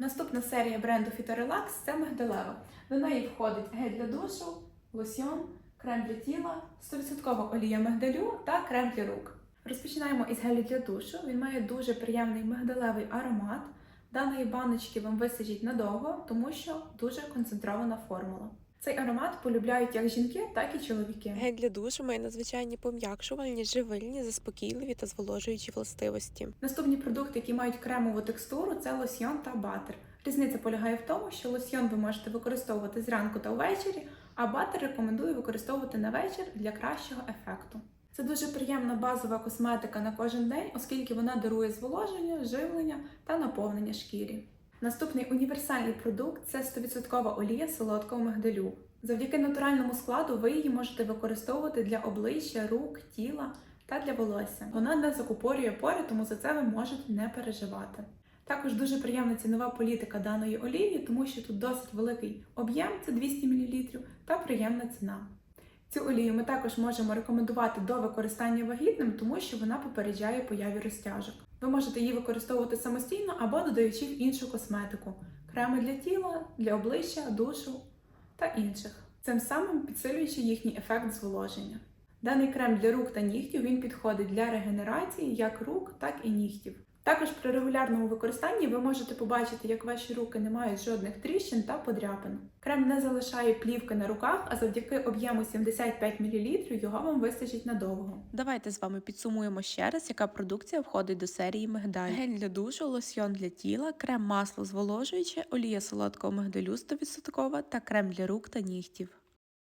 Наступна серія бренду Phytorelax – це мигдалева. До неї входить гель для душу, лосьйон, крем для тіла, 100% олія мигдалю та крем для рук. Розпочинаємо із гелю для душу. Він має дуже приємний мигдалевий аромат. Даної баночки вам вистачить надовго, тому що дуже концентрована формула. Цей аромат полюбляють як жінки, так і чоловіки. Гель для душу має надзвичайні пом'якшувальні, живильні, заспокійливі та зволожуючі властивості. Наступні продукти, які мають кремову текстуру, це лосьйон та батер. Різниця полягає в тому, що лосьйон ви можете використовувати зранку та ввечері, а батер рекомендую використовувати на вечір для кращого ефекту. Це дуже приємна базова косметика на кожен день, оскільки вона дарує зволоження, живлення та наповнення шкірі. Наступний універсальний продукт це 100% олія солодкого мигдалю. Завдяки натуральному складу ви її можете використовувати для обличчя, рук, тіла та для волосся. Вона не закупорює пори, тому за це ви можете не переживати. Також дуже приємна цінова політика даної олії, тому що тут досить великий об'єм, це 200 мл, та приємна ціна. Цю олію ми також можемо рекомендувати до використання вагітним, тому що вона попереджає появі розтяжок. Ви можете її використовувати самостійно або додаючи в іншу косметику: креми для тіла, для обличчя, душу та інших, цим самим підсилюючи їхній ефект зволоження. Даний крем для рук та нігтів він підходить для регенерації як рук, так і нігтів. Також при регулярному використанні ви можете побачити, як ваші руки не мають жодних тріщин та подряпин. Крем не залишає плівки на руках, а завдяки об'єму 75 мл його вам вистачить надовго. Давайте з вами підсумуємо ще раз, яка продукція входить до серії мигдаль. Гель для душу, лосьйон для тіла, крем масло зволожуюче, олія солодкого мигдалю 100% та крем для рук та нігтів.